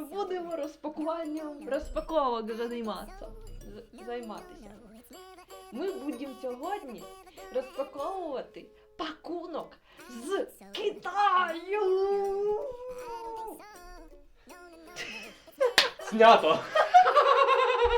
ми будемо розпакуванням розпаковок займатися. Займатися. Ми будемо сьогодні розпаковувати пакунок з Китаю. Снято!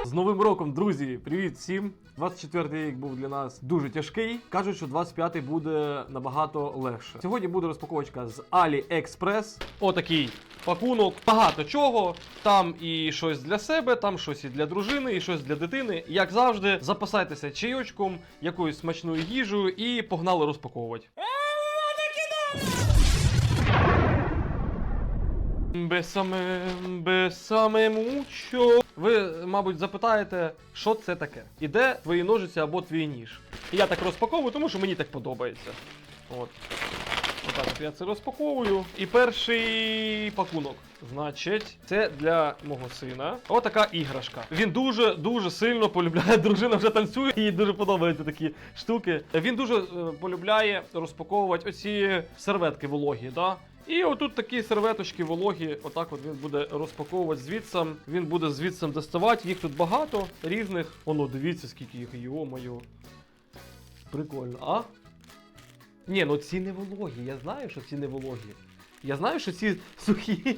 З Новим роком, друзі! Привіт всім! 24-й рік був для нас дуже тяжкий. Кажуть, що 25-й буде набагато легше. Сьогодні буде розпаковочка з AliExpress. Отакий пакунок. Багато чого. Там і щось для себе, там щось і для дружини, і щось для дитини. Як завжди, запасайтеся чайочком, якоюсь смачною їжею і погнали розпаковувати. Бесаме, бесаме мучо. Ви, мабуть, запитаєте, що це таке? І де твої ножиці або твій ніж? І я так розпаковую, тому що мені так подобається. От. Отак от я це розпаковую. І перший пакунок. Значить, це для мого сина. Отака іграшка. Він дуже дуже сильно полюбляє. Дружина вже танцює, їй дуже подобаються такі штуки. Він дуже е, полюбляє розпаковувати оці серветки вологі. Да? І отут такі серветочки вологі, отак от він буде розпаковувати звідсам. Він буде звідсам доставати. Їх тут багато різних. Воно, дивіться, скільки їх, йо-моє. Прикольно, а? Ні, ну ці не вологі. Я знаю, що ці не вологі. Я знаю, що ці сухі.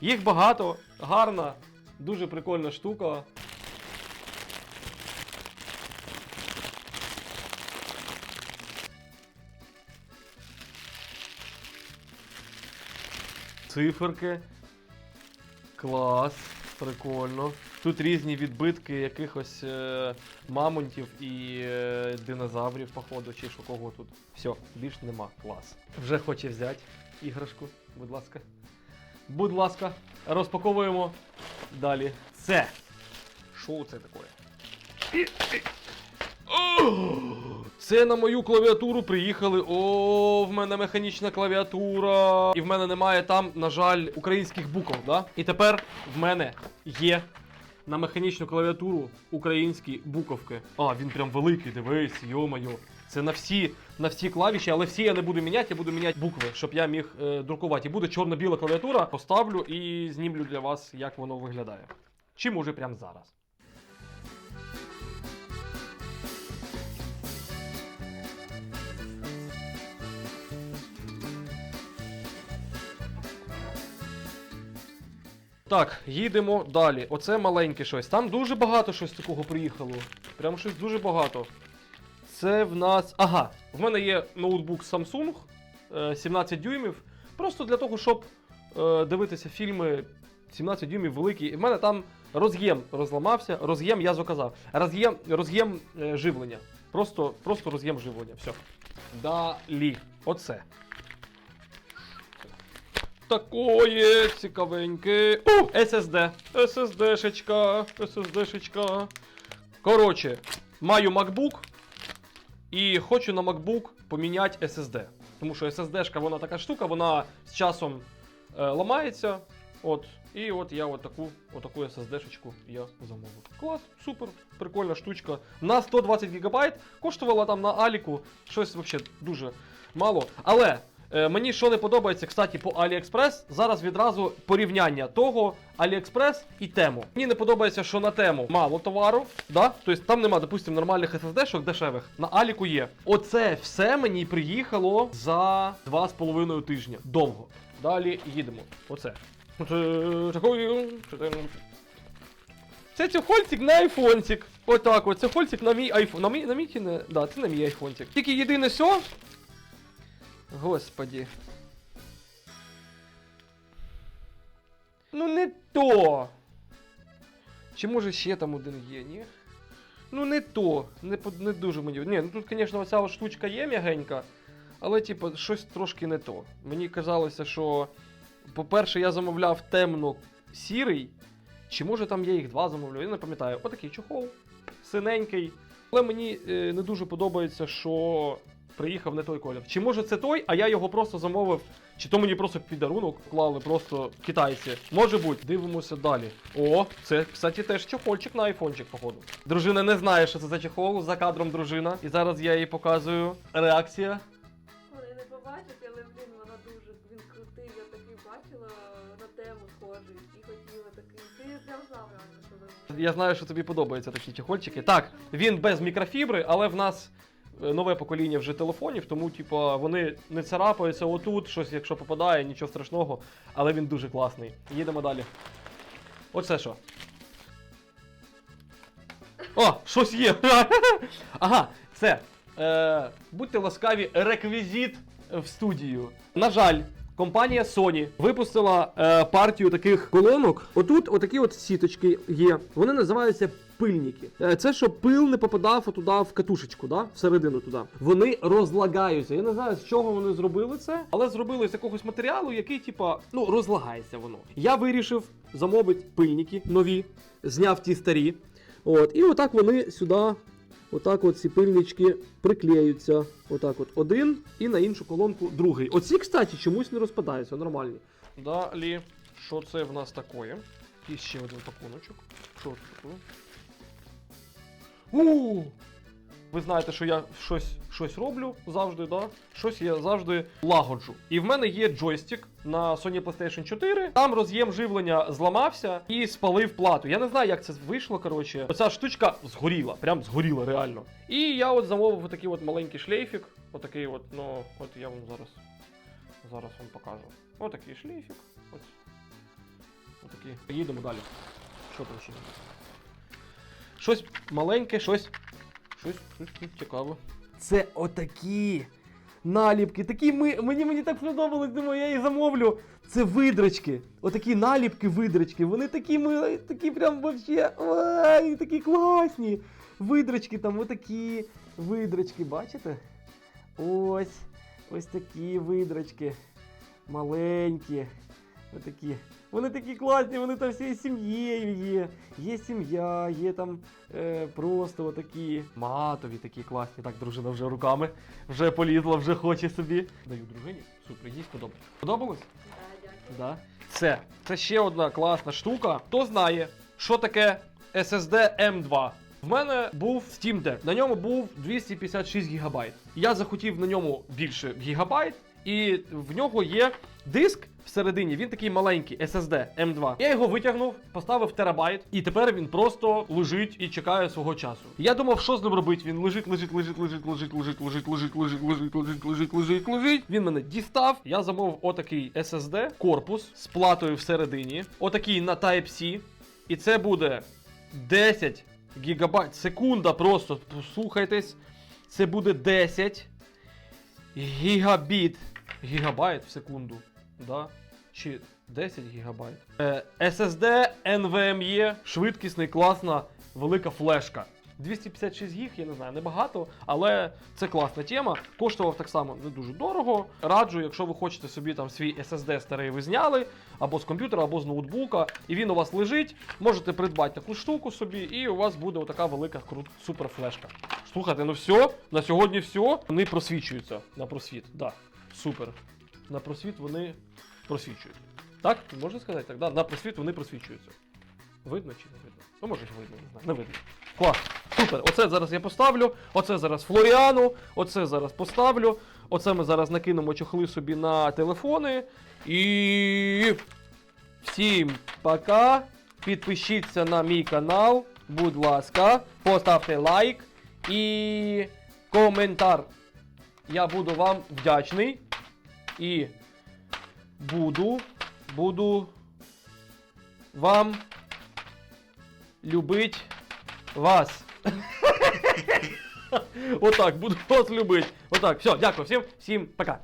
Їх багато, гарна, дуже прикольна штука. Циферки. Клас, прикольно. Тут різні відбитки якихось е, мамонтів і е, динозаврів, походу, чи що кого тут. Все, більш нема. Клас. Вже хоче взяти іграшку, будь ласка. Будь ласка, розпаковуємо далі. Це. Що це таке? О! Це на мою клавіатуру приїхали. О, в мене механічна клавіатура. І в мене немає там, на жаль, українських букв, да? І тепер в мене є на механічну клавіатуру українські буковки. А, він прям великий, дивись, йо-моє. Це на всі, на всі клавіші, але всі я не буду міняти, я буду міняти букви, щоб я міг е, друкувати. І буде чорно-біла клавіатура, поставлю і знімлю для вас, як воно виглядає. Чи може прямо зараз. Так, їдемо далі. Оце маленьке щось. Там дуже багато щось такого приїхало. Прям щось дуже багато. Це в нас. Ага, в мене є ноутбук Samsung е, 17 дюймів. Просто для того, щоб е, дивитися фільми 17 дюймів великий. І в мене там роз'єм розламався. Роз'єм я заказав. Роз'єм, роз'єм е, живлення. Просто, просто роз'єм живлення. Все. Далі. Оце. Такое цікавеньке. О, SSD. SSD-шечка. SSD-шечка. Коротше, маю MacBook і хочу на MacBook поміняти SSD. Тому що SSD-шка вона така штука, вона з часом е, ламається. От, і от я от таку, SSD-шечку я замовив. Клас, супер, прикольна штучка. На 120 ГБ коштувала там на Аліку щось взагалі дуже мало. Але мені що не подобається, кстати, по AliExpress, зараз відразу порівняння того AliExpress і тему. Мені не подобається, що на тему мало товару, да? тобто там нема, допустимо, нормальних SSD-шок дешевих. На Аліку є. Оце все мені приїхало за 2,5 тижня. Довго. Далі їдемо. Оце. Це цехольцик на айфончик. Отак от, цехольцик на мій айфон. На мій, на мій не. Да, це на мій айфончик. Тільки єдине що. Господі. Ну не то. Чи може ще там один є, ні? Ну не то. Не, не дуже мені. Ні, ну тут, звісно, оця штучка є м'ягенька, але, типу, щось трошки не то. Мені казалося, що, по-перше, я замовляв темно-сірий. Чи може там я їх два замовляв, я не пам'ятаю. Отакий чохол, синенький. Але мені е, не дуже подобається, що приїхав не той колір. Чи може це той, а я його просто замовив, чи то мені просто підарунок клали просто китайці. Може бути, дивимося далі. О, це, кстати, теж чохольчик на айфончик, походу. Дружина не знає, що це за чохол, за кадром дружина. І зараз я їй показую реакція. Вони не побачать, але блін, вона дуже він крутий. Я такий бачила на тему схожий і хотіла такий. Ти Я знаю, що тобі подобаються такі чехольчики. Так, він без мікрофібри, але в нас нове покоління вже телефонів, тому типу, вони не царапаються отут, щось, якщо попадає, нічого страшного, але він дуже класний. Їдемо далі. Оце що? О, щось є. ага, це. Е, будьте ласкаві, реквізит в студію. На жаль, компанія Sony випустила е, партію таких колонок. Отут отакі от сіточки є. Вони називаються пильники. Е, це щоб пил не попадав туди в катушечку, да? всередину туди. Вони розлагаються. Я не знаю, з чого вони зробили це, але зробили з якогось матеріалу, який, типа, ну, розлагається воно. Я вирішив замовити пильники нові, зняв ті старі. От, і отак вони сюди, отак от ці пильнички приклеються. Отак от один і на іншу колонку другий. Оці, кстати, чомусь не розпадаються, нормальні. Далі, що це в нас таке? І ще один пакуночок. Що це таке? У! Ви знаєте, що я щось, щось роблю завжди, да? Щось я завжди лагоджу. І в мене є джойстик на Sony PlayStation 4. Там роз'єм живлення зламався і спалив плату. Я не знаю, як це вийшло. Коротше, оця штучка згоріла, прям згоріла реально. І я от замовив отакий от маленький шлейфік. Отакий от, ну, от я вам зараз. Зараз вам покажу. Отакий шлейфік. Ось. Отакий. Їдемо далі. Що там ще? Щось маленьке, щось. Щось, щось тут цікаве. Це отакі наліпки. Такі ми, мені, мені так сподобалось, думаю, я їх замовлю. Це видрачки. Отакі наліпки, видрачки. Вони такі милі, такі прям вообще. Ой, такі класні. Видрачки там, отакі видрачки, бачите? Ось. Ось такі видрачки. Маленькі. Отакі. Вони такі класні, вони там всією сім'єю є. Є сім'я, є там е, просто отакі матові, такі класні. Так, дружина вже руками вже полізла, вже хоче собі. Даю дружині. Супер, їй сподобалось. Подобалось? Да. Це. Це ще одна класна штука. Хто знає, що таке SSD M2? В мене був Steam Deck. На ньому був 256 ГБ. Я захотів на ньому більше гігабайт, і в нього є диск всередині. Він такий маленький SSD M2. Я його витягнув, поставив терабайт, і тепер він просто лежить і чекає свого часу. Я думав, що з ним робити. Він лежить, лежить, лежить, лежить, лежить, лежить, лежить, лежить, лежить, лежить, лежить, лежить, лежить, лежить. Він мене дістав. Я замовив отакий SSD, корпус з платою всередині. Отакий на Type-C. І це буде 10 гігабайт. Секунда просто. Послухайтесь. Це буде 10 гігабіт. Гігабайт в секунду. Да? Чи 10 гігабайт. Е, SSD NVMe, швидкісний, класна, велика флешка. 256 гіг, я не знаю, небагато, але це класна тема. Коштував так само не дуже дорого. Раджу, якщо ви хочете собі там свій SSD старий ви зняли, або з комп'ютера, або з ноутбука, і він у вас лежить, можете придбати таку штуку собі, і у вас буде отака велика крут супер флешка. Слухайте, ну все, на сьогодні все. Вони просвічуються на просвіт. Да, супер. На просвіт вони просвічують. Так? Можна сказати так? Да? На просвіт вони просвічуються. Видно чи не видно? Ну, може, видно, не знаю. Не видно. Клас. Супер. Оце зараз я поставлю. Оце зараз Флоріану. Оце зараз поставлю. Оце ми зараз накинемо чохли собі на телефони. І. Всім пока. Підпишіться на мій канал. Будь ласка, поставте лайк і коментар. Я буду вам вдячний. І буду, буду вам любить вас. Отак, буду вас любити. Отак, все, дякую всім, всім пока.